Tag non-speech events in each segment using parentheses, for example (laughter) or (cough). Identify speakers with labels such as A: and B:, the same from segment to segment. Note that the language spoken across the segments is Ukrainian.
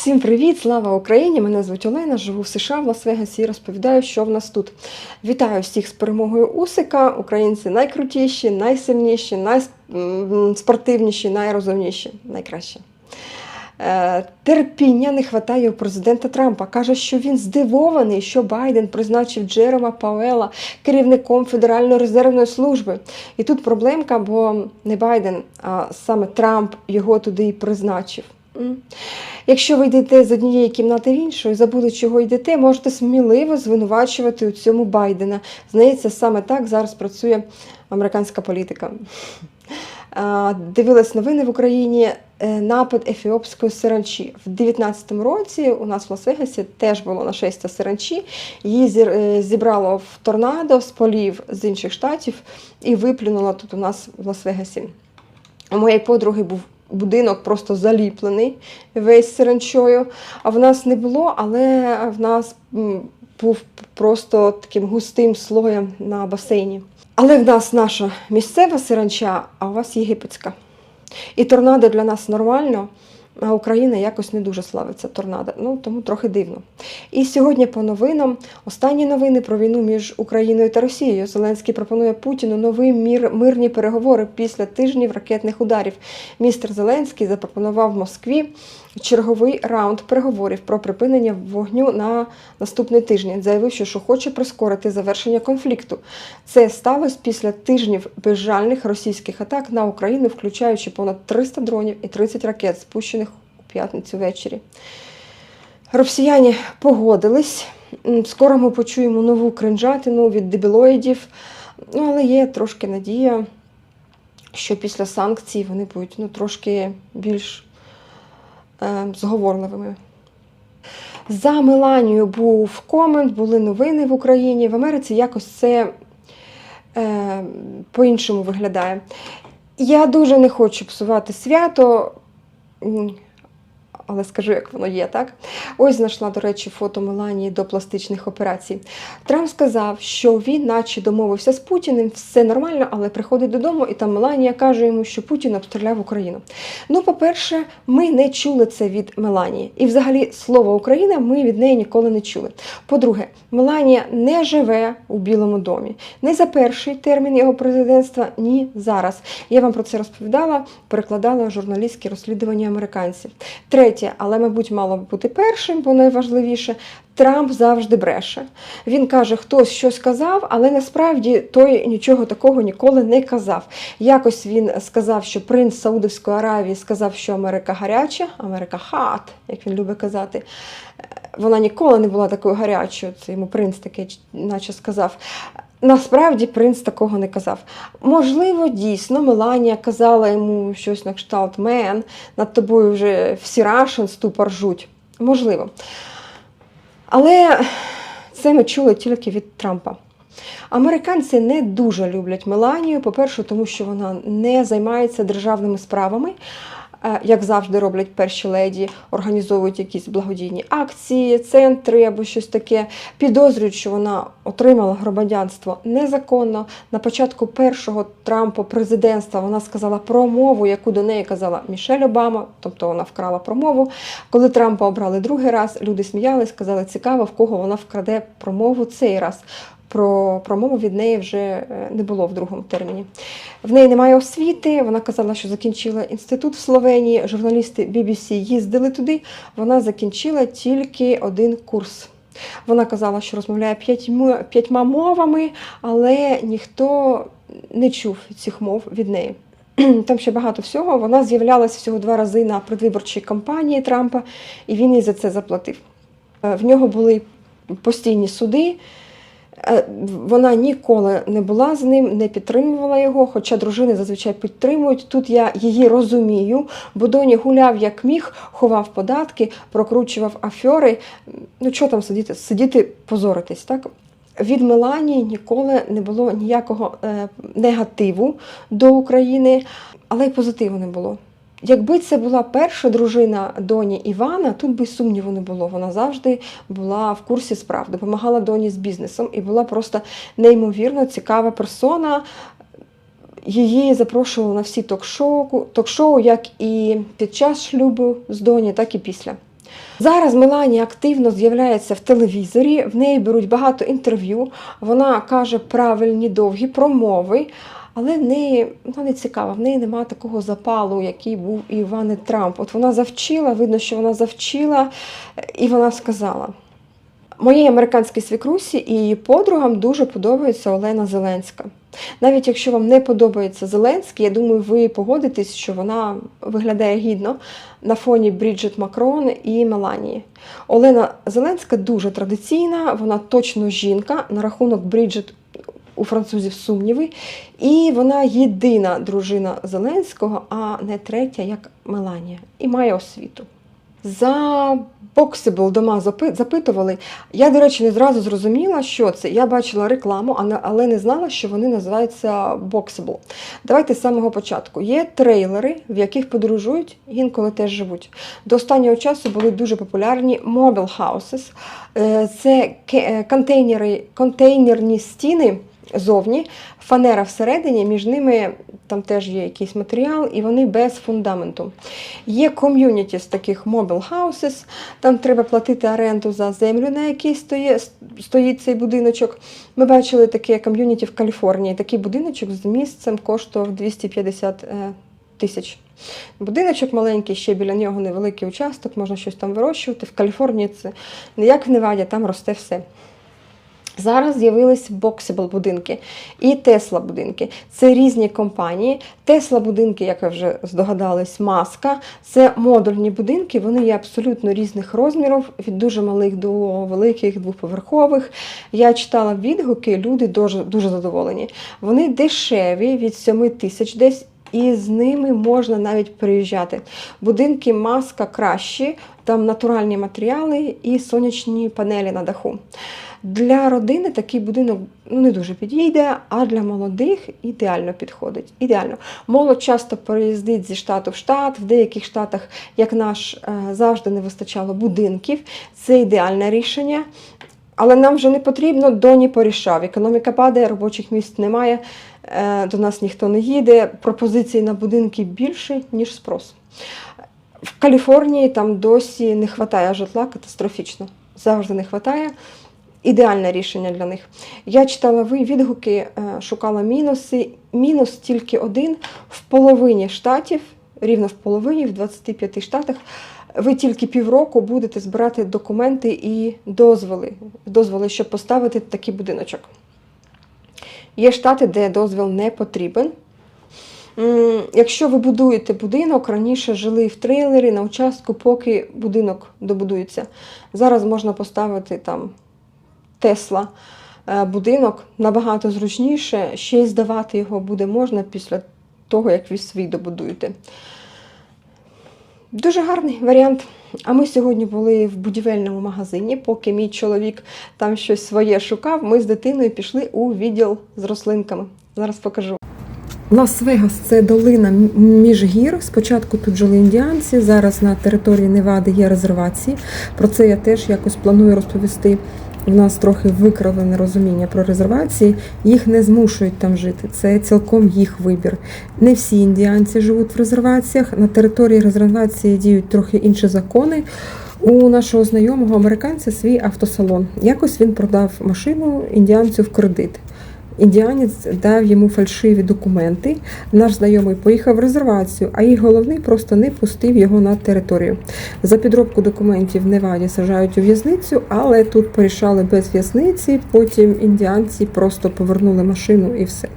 A: Всім привіт! Слава Україні! Мене звуть Олена, живу в США в Лас-Вегасі і розповідаю, що в нас тут. Вітаю всіх з перемогою Усика. Українці найкрутіші, найсильніші, найспортивніші, найрозумніші, найкращі. Е, Терпіння не вистачає у президента Трампа. Каже, що він здивований, що Байден призначив Джерома Пауела керівником Федеральної резервної служби. І тут проблемка, бо не Байден, а саме Трамп його туди і призначив. Якщо ви йдете з однієї кімнати в іншу і забули, чого йдете, можете сміливо звинувачувати у цьому Байдена. Здається, саме так зараз працює американська політика. Дивилась новини в Україні. е, Напад ефіопської саранчі. В 19-му році у нас в Лас-Вегасі теж було нашестя саранчі. Її е, зібрало в торнадо з полів з інших штатів і виплюнуло тут у нас в Лас-Вегасі. У моєї подруги був будинок просто заліплений весь саранчою. А в нас не було, але в нас був просто таким густим слоєм на басейні. Але в нас наша місцева саранча, а у вас єгипетська. І торнадо для нас нормально, а Україна якось не дуже славиться торнадо. Ну тому трохи дивно. І сьогодні по новинам останні новини про війну між Україною та Росією. Зеленський пропонує Путіну нові мір, мирні переговори після тижнів ракетних ударів. Містер Зеленський запропонував Москві черговий раунд переговорів про припинення вогню на наступний тиждень, заявивши, що хоче прискорити завершення конфлікту. Це сталося після тижнів безжальних російських атак на Україну, включаючи понад 300 дронів і 30 ракет, спущених у п'ятницю ввечері. Росіяни погодились. Скоро ми почуємо нову кринжатину від дебілоїдів. Ну, але є трошки надія, що після санкцій вони будуть ну, трошки більш зговорливими. За Меланією був комент, були новини в Україні. В Америці якось це е, по-іншому виглядає. Я дуже не хочу псувати свято, але скажу, як воно є, так? Ось знайшла, до речі, фото Меланії до пластичних операцій. Трамп сказав, що він, наче домовився з Путіним, все нормально, але приходить додому, і там Меланія каже йому, що Путін обстріляв Україну. Ну, по-перше, ми не чули це від Меланії. І взагалі слово Україна ми від неї ніколи не чули. По-друге, Меланія не живе у Білому домі. Не за перший термін його президентства, ні зараз. Я вам про це розповідала, перекладала журналістські розслідування американців. Третє, але, мабуть, мало б бути першим, бо найважливіше. Трамп завжди бреше. Він каже, хтось щось казав, але насправді той нічого такого ніколи не казав. Якось він сказав, що принц Саудовської Аравії сказав, що Америка гаряча, Америка хат, як він любить казати. Вона ніколи не була такою гарячою. Це йому принц таке, наче сказав. Насправді принц такого не казав. Можливо, дійсно, Меланія казала йому щось на кшталт Мен, над тобою вже всі Рашен ступор ржуть. Можливо. Але це ми чули тільки від Трампа. Американці не дуже люблять Меланію. По-перше, тому що вона не займається державними справами, як завжди роблять перші леді, організовують якісь благодійні акції, центри або щось таке. Підозрюють, що вона отримала громадянство незаконно. На початку першого Трампа президентства вона сказала промову, яку до неї казала Мішель Обама, тобто вона вкрала промову. Коли Трампа обрали другий раз, люди сміялись, сказали, цікаво, в кого вона вкраде промову цей раз. Про промову від неї вже е, не було в другому терміні. В неї немає освіти. Вона казала, що закінчила інститут в Словенії. Журналісти BBC їздили туди. Вона закінчила тільки один курс. Вона казала, що розмовляє п'ятьма, п'ятьма мовами, але ніхто не чув цих мов від неї. (clears throat) Там ще багато всього. Вона з'являлася всього два рази на предвиборчій кампанії Трампа, і він їй за це заплатив. Е, В нього були постійні суди. Е, Вона ніколи не була з ним, не підтримувала його, хоча дружини зазвичай підтримують. Тут я її розумію, бо доні гуляв як міг, ховав податки, прокручував афьори. Ну що там сидіти? Сидіти, позоритись, так? Від Меланії ніколи не було ніякого е, негативу до України, але й позитиву не було. Якби це була перша дружина доні Івана, тут би сумніву не було. Вона завжди була в курсі справ, допомагала доні з бізнесом і була просто неймовірно цікава персона. Її запрошували на всі ток-шоу, ток-шоу, як і під час шлюбу з доні, так і після. Зараз Меланія активно з'являється в телевізорі, в неї беруть багато інтерв'ю. Вона каже правильні довгі промови, але в неї вона не цікава, в неї немає такого запалу, який був і Івани Трамп. От вона завчила, видно, що вона завчила, і вона сказала. Моїй американській свікрусі і її подругам дуже подобається Олена Зеленська. Навіть якщо вам не подобається Зеленський, я думаю, ви погодитесь, що вона виглядає гідно на фоні Бріджит Макрон і Меланії. Олена Зеленська дуже традиційна, вона точно жінка. На рахунок Бріджит у французів сумніви. І вона єдина дружина Зеленського, а не третя, як Меланія, і має освіту. За Boxable дома запитували. Я, до речі, не зразу зрозуміла, що це. Я бачила рекламу, але не знала, що вони називаються Boxable. Давайте з самого початку. Є трейлери, в яких подорожують, інколи теж живуть. До останнього часу були дуже популярні mobile houses. Е, Це е, контейнери, контейнерні стіни зовні, фанера всередині, між ними там теж є якийсь матеріал, і вони без фундаменту. Є ком'юніті з таких mobile houses, там треба платити оренду за землю, на якій стоїть, стоїть цей будиночок. Ми бачили таке ком'юніті в Каліфорнії. Такий будиночок з місцем коштував 250 е, тисяч. Будиночок маленький, ще біля нього невеликий участок, можна щось там вирощувати. В Каліфорнії це не як в Неваді, там росте все. Зараз з'явились Boxable будинки і Tesla будинки. Це різні компанії. Tesla будинки, як ви вже здогадались, маска. Це модульні будинки, вони є абсолютно різних розмірів, від дуже малих до великих, двоповерхових. Я читала відгуки, люди дуже, дуже задоволені. Вони дешеві від 7 тисяч десь. І з ними можна навіть приїжджати. Будинки маска кращі, там натуральні матеріали і сонячні панелі на даху. Для родини такий будинок ну, не дуже підійде, а для молодих ідеально підходить. Ідеально. Молодь часто переїздить зі штату в штат. В деяких штатах, як наш, е, завжди не вистачало будинків. Це ідеальне рішення. Але нам вже не потрібно доні порішав. Економіка падає, робочих місць немає, е, до нас ніхто не їде. Пропозицій на будинки більше, ніж спрос. В Каліфорнії там досі не вистачає житла катастрофічно. Завжди не вистачає. Ідеальне рішення для них. Я читала відгуки, е, шукала мінуси. Мінус тільки один в половині штатів, рівно в половині, в 25 штатах. Ви тільки півроку будете збирати документи і дозволи, дозволи, щоб поставити такий будиночок. Є штати, де дозвіл не потрібен. Якщо ви будуєте будинок, раніше жили в трейлері на участку, поки будинок добудується. Зараз можна поставити там Тесла е, будинок набагато зручніше, ще й здавати його буде можна після того, як ви свій добудуєте. Дуже гарний варіант. А ми сьогодні були в будівельному магазині, поки мій чоловік там щось своє шукав, ми з дитиною пішли у відділ з рослинками. Зараз покажу. Лас-Вегас це долина між гір. Спочатку тут жили індіанці, зараз на території Невади є резервації. Про це я теж якось планую розповісти. У нас трохи викривлене розуміння про резервації. Їх не змушують там жити. Це цілком їх вибір. Не всі індіанці живуть в резерваціях. На території резервації діють трохи інші закони. У нашого знайомого американця свій автосалон. Якось він продав машину індіанцю в кредит. Індіанець дав йому фальшиві документи. Наш знайомий поїхав в резервацію, а їх головний просто не пустив його на територію. За підробку документів в Неваді сажають у в'язницю, але тут порішали без в'язниці. Потім індіанці просто повернули машину і все.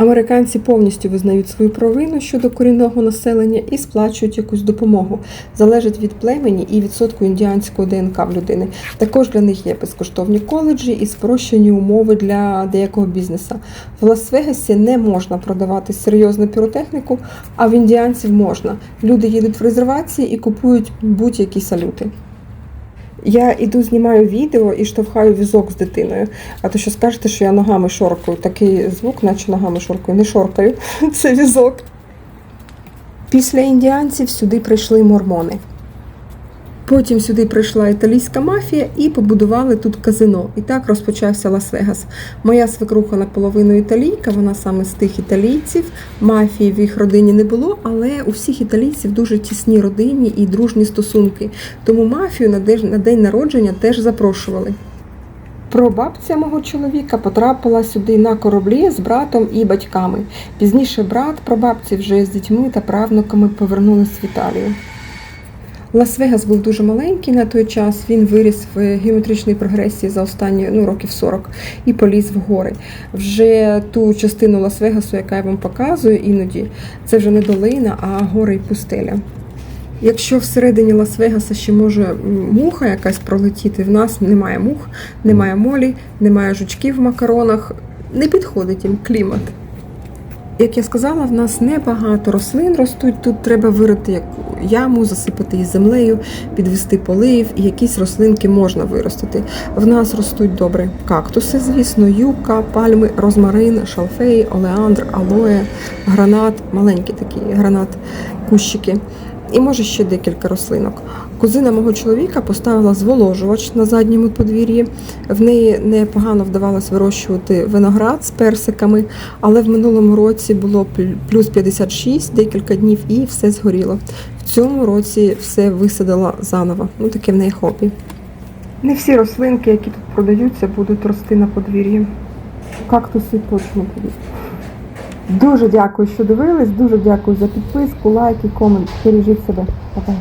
A: Американці повністю визнають свою провину щодо корінного населення і сплачують якусь допомогу. Залежить від племені і відсотку індіанського ДНК в людини. Також для них є безкоштовні коледжі і спрощені умови для деякого бізнесу. В Лас-Вегасі не можна продавати серйозну піротехніку, а в індіанців можна. Люди їдуть в резервації і купують будь-які салюти. Я іду, знімаю відео і штовхаю візок з дитиною. А то що скажете, що я ногами шоркаю. Такий звук, наче ногами шоркаю. Не шоркаю, (laughs) це візок. Після індіанців сюди прийшли мормони. Потім сюди прийшла італійська мафія і побудували тут казино. І так розпочався Лас-Вегас. Моя свекруха наполовину італійка, вона саме з тих італійців. Мафії в їх родині не було, але у всіх італійців дуже тісні родинні і дружні стосунки. Тому мафію на день- народження теж запрошували. Прабабця мого чоловіка потрапила сюди на кораблі з братом і батьками. Пізніше брат прабабці вже з дітьми та правнуками повернулись в Італію. Лас-Вегас був дуже маленький на той час. Він виріс в геометричній прогресії за останні ну, років 40 і поліз в гори. Вже ту частину Лас-Вегасу, яка я вам показую іноді, це вже не долина, а гори і пустеля. Якщо всередині Лас-Вегаса ще може муха якась пролетіти, в нас немає мух, немає молі, немає жучків в макаронах, не підходить їм клімат. Як я сказала, в нас небагато рослин ростуть. Тут треба вирити як яму, засипати її землею, підвести полив, і якісь рослинки можна виростити. В нас ростуть добре кактуси, звісно, юка, пальми, розмарин, шалфей, олеандр, алоє, гранат, маленькі такі гранат, кущики. І може ще декілька рослинок. Кузина мого чоловіка поставила зволожувач на задньому подвір'ї. В неї непогано вдавалось вирощувати виноград з персиками, але в минулому році було плюс 56 декілька днів і все згоріло. В цьому році все висадила заново. Ну таке в неї хобі. Не всі рослинки, які тут продаються, будуть рости на подвір'ї. Кактуси точно будуть. Дуже дякую, що дивились. Дуже дякую за підписку, лайки, комент. Бережіть себе. Па-па.